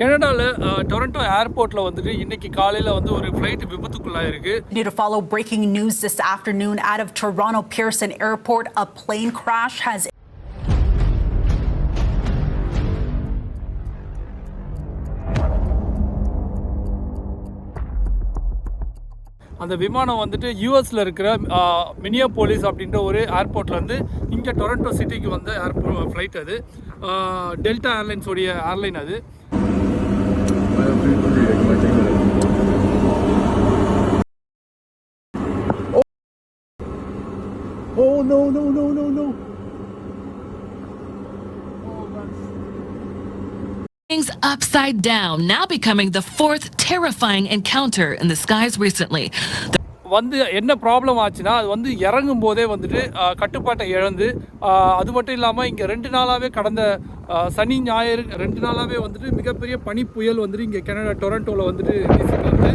கனடாவில் டொரண்டோ ஏர்போர்ட்டில் வந்துட்டு இன்னைக்கு காலையில் வந்து ஒரு ஃப்ளைட் விபத்துக்குள்ளாயிருக்கு. Continue to follow breaking news this afternoon out of Toronto Pearson Airport. A plane crash has அந்த விமானம் வந்துட்டு யூஎஸில் இருக்கிற மினியா போலீஸ் அப்படின்ற ஒரு ஏர்போர்ட்லேருந்து இங்கே டொரண்டோ சிட்டிக்கு வந்த ஏர்போர்ட் ஃப்ளைட் அது. டெல்டா ஏர்லைன்ஸ் உடைய ஏர்லைன் அது. Oh no no no no no! Things upside down, now becoming the fourth terrifying encounter in the skies recently. வந்து என்ன ப்ராப்ளம் ஆச்சுன்னா அது வந்து இறங்கும் போதே வந்துட்டு கட்டுப்பாட்டை இழந்து அது மட்டும் இல்லாமல் இங்கே ரெண்டு நாளாகவே கடந்த சனி ஞாயிறு ரெண்டு நாளாகவே வந்துட்டு மிகப்பெரிய பனி புயல் வந்துட்டு இங்கே கனடா டொரண்டோவில் வந்துட்டு வீசிட்டு வருது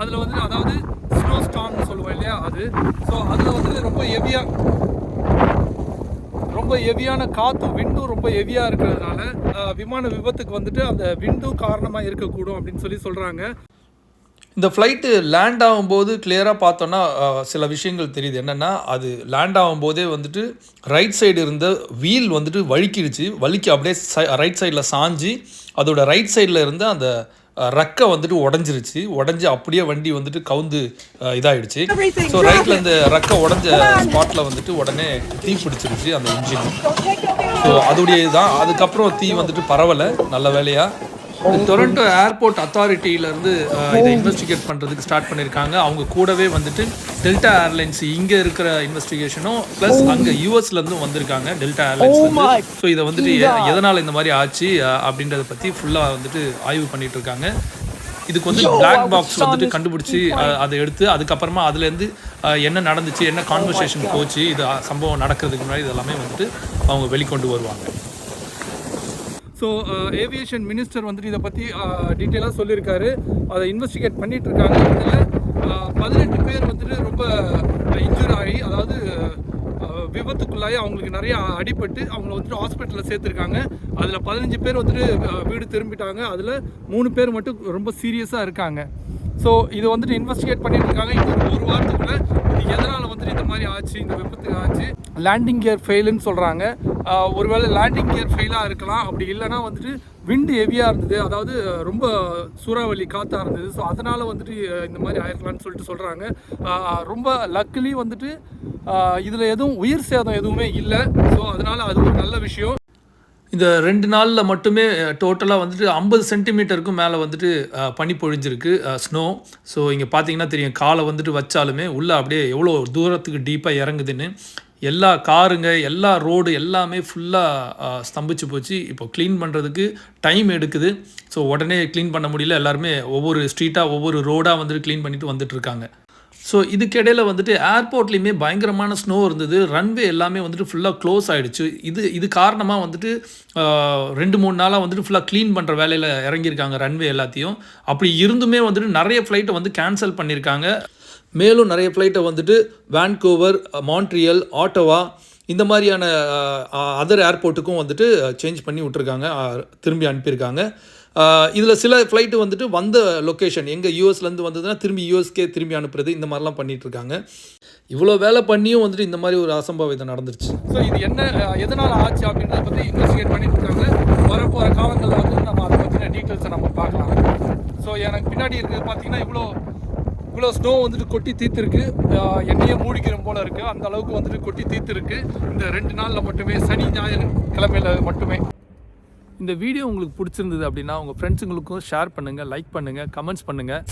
அதில் வந்துட்டு அதாவது ஸ்னோ ஸ்டாம்னு சொல்லுவோம் இல்லையா அது. ஸோ அதில் வந்துட்டு ரொம்ப ஹெவியாக ரொம்ப ஹெவியான காற்றும் விண்டும் ரொம்ப ஹெவியாக இருக்கிறதுனால விமான விபத்துக்கு வந்துட்டு அந்த விண்டும் காரணமாக இருக்கக்கூடும் அப்படின்னு சொல்லி சொல்கிறாங்க இந்த ஃப்ளைட்டு லேண்ட் ஆகும்போது கிளியராக பார்த்தோன்னா சில விஷயங்கள் தெரியுது. என்னென்னா அது லேண்ட் ஆகும்போதே வந்துட்டு ரைட் சைடு இருந்த வீல் வந்துட்டு வழுக்கிடுச்சு. வலிக்கு அப்படியே ரைட் சைடில் சாஞ்சு அதோட ரைட் சைடில் இருந்த அந்த ரெக்கை வந்துட்டு உடஞ்சிருச்சு. உடஞ்சி அப்படியே வண்டி வந்துட்டு கவுந்து இதாயிடுச்சு. ஸோ ரைட்டில் இந்த ரெக்கை உடஞ்ச ஸ்பாட்டில் வந்துட்டு உடனே தீ பிடிச்சிருச்சு அந்த இன்ஜின் ஸோ அதோடைய இதுதான் அதுக்கப்புறம் தீ வந்துட்டு பரவலை. நல்ல வேலையாக டொரண்டோ ஏர்போர்ட் அத்தாரிட்டியிலேருந்து இதை இன்வெஸ்டிகேட் பண்ணுறதுக்கு ஸ்டார்ட் பண்ணியிருக்காங்க அவங்க கூடவே வந்துட்டு டெல்டா ஏர்லைன்ஸ் இங்கே இருக்கிற இன்வெஸ்டிகேஷனும் ப்ளஸ் அங்கே யூஎஸ்லேருந்தும் வந்திருக்காங்க டெல்டா ஏர்லைன்ஸ் ஸோ இதை வந்துட்டு எதனால் இந்த மாதிரி ஆச்சு அப்படின்றத பற்றி ஃபுல்லாக வந்துட்டு ஆய்வு பண்ணிட்டு இருக்காங்க. இதுக்கு வந்து பிளாக் பாக்ஸ் வந்துட்டு கண்டுபிடிச்சி அதை எடுத்து அதுக்கப்புறமா அதுலேருந்து என்ன நடந்துச்சு என்ன கான்வர்சேஷன் போச்சு இது சம்பவம் நடக்கிறதுக்கு முன்னாடி இதெல்லாமே வந்துட்டு அவங்க வெளிக்கொண்டு வருவாங்க. ஸோ ஏவியேஷன் மினிஸ்டர் வந்துட்டு இதை பற்றி டீட்டெயிலாக uh, சொல்லியிருக்காரு. அதை இன்வெஸ்டிகேட் பண்ணிட்டு இருக்காங்க. இதில் uh, பதினெட்டு பேர் வந்துட்டு ரொம்ப uh, இன்ஜூர் ஆகி அதாவது விபத்துக்குள்ளாகி அவங்களுக்கு நிறைய அடிபட்டு அவங்கள வந்துட்டு ஹாஸ்பிட்டலில் சேர்த்துருக்காங்க. அதில் பதினஞ்சு பேர் வந்துட்டு வீடு திரும்பிட்டாங்க. அதில் மூணு பேர் மட்டும் ரொம்ப சீரியஸாக இருக்காங்க. ஸோ இது வந்துட்டு இன்வெஸ்டிகேட் பண்ணிட்டு இருக்காங்க. இன்னும் ஒரு வாரத்துக்குள்ளே இது எதனால் வந்துட்டு இந்த மாதிரி ஆச்சு இந்த விபத்துக்கு ஆச்சு? லேண்டிங் கியர் ஃபெயிலுன்னு சொல்கிறாங்க ஒருவேளை லேண்டிங் கியர் ஃபெயிலாக இருக்கலாம். அப்படி இல்லைன்னா வந்துட்டு விண்டு ஹெவியாக இருந்தது. அதாவது ரொம்ப சூறாவளி காற்றாக இருந்தது. ஸோ அதனால் வந்துட்டு இந்த மாதிரி ஆயிருக்கலாம்னு சொல்லிட்டு சொல்கிறாங்க ரொம்ப லக்கிலி வந்துட்டு இதில் எதுவும் உயிர் சேதம் எதுவுமே இல்லை. ஸோ அதனால் அது ஒரு நல்ல விஷயம். இந்த ரெண்டு நாளில் மட்டுமே டோட்டலாக வந்துட்டு ஐம்பது சென்டிமீட்டருக்கும் மேலே வந்துட்டு பனி பொழிஞ்சிருக்கு ஸ்னோ ஸோ இங்கே பார்த்தீங்கன்னா தெரியும் காலை வந்துட்டு வச்சாலுமே உள்ளே அப்படியே எவ்வளோ தூரத்துக்கு டீப்பாக இறங்குதுன்னு. எல்லா காருங்க எல்லா ரோடு எல்லாமே ஃபுல்லாக ஸ்தம்பிச்சு போச்சு. இப்போ க்ளீன் பண்ணுறதுக்கு டைம் எடுக்குது. ஸோ உடனே க்ளீன் பண்ண முடியல. எல்லாருமே ஒவ்வொரு ஸ்ட்ரீட்டாக ஒவ்வொரு ரோடாக வந்துட்டு க்ளீன் பண்ணிட்டு வந்துட்டுருக்காங்க ஸோ இதுக்கிடையில் வந்துட்டு ஏர்போர்ட்லேயுமே பயங்கரமான ஸ்னோ இருந்தது. ரன்வே எல்லாமே வந்துட்டு ஃபுல்லாக க்ளோஸ் ஆகிடுச்சு இது இது காரணமாக வந்துட்டு ரெண்டு மூணு நாளாக வந்துட்டு ஃபுல்லாக க்ளீன் பண்ணுற வேலையில் இறங்கியிருக்காங்க ரன்வே எல்லாத்தையும். அப்படி இருந்துமே வந்துட்டு நிறைய ஃப்ளைட்டை வந்து கேன்சல் பண்ணியிருக்காங்க. மேலும் நிறைய ஃப்ளைட்டை வந்துட்டு வான்கூவர் மான்ட்ரியல் ஆட்டோவா இந்த மாதிரியான அதர் ஏர்போர்ட்டுக்கும் வந்துட்டு சேஞ்ச் பண்ணி விட்ருக்காங்க திரும்பி அனுப்பியிருக்காங்க. இதில் சில ஃப்ளைட்டு வந்துட்டு வந்த லொக்கேஷன் எங்கே யூஎஸ்லேருந்து வந்ததுன்னா திரும்பி யூஎஸ்கே திரும்பி அனுப்புறது இந்த மாதிரிலாம் பண்ணிகிட்ருக்காங்க இவ்வளோ வேலை பண்ணியும் வந்துட்டு இந்த மாதிரி ஒரு அசம்பாவிதம் நடந்துருச்சு. ஸோ இது என்ன எதனால் ஆச்சு அப்படின்றத பற்றி இன்வெஸ்டிகேட் பண்ணிட்டு இருக்காங்க வரப்போகிற காலங்களில் வந்து நம்ம அதை பற்றின டீட்டெயில்ஸை நம்ம பார்க்கலாம். ஸோ எனக்கு பின்னாடி இருக்கிறது பார்த்தீங்கன்னா இவ்வளோ இவ்வளோ ஸ்னோ வந்துட்டு கொட்டி தீர்த்துருக்கு. எண்ணெயை மூடிக்கிற போல இருக்குது அந்த அளவுக்கு வந்துட்டு கொட்டி தீர்த்துருக்கு. இந்த ரெண்டு நாளில் மட்டுமே சனி ஞாயிறு கிழமையில மட்டுமே. இந்த வீடியோ உங்களுக்கு பிடிச்சிருந்தது அப்படின்னா உங்கள் ஃப்ரெண்ட்ஸுங்களுக்கும் ஷேர் பண்ணுங்கள் லைக் பண்ணுங்கள் கமெண்ட்ஸ் பண்ணுங்கள்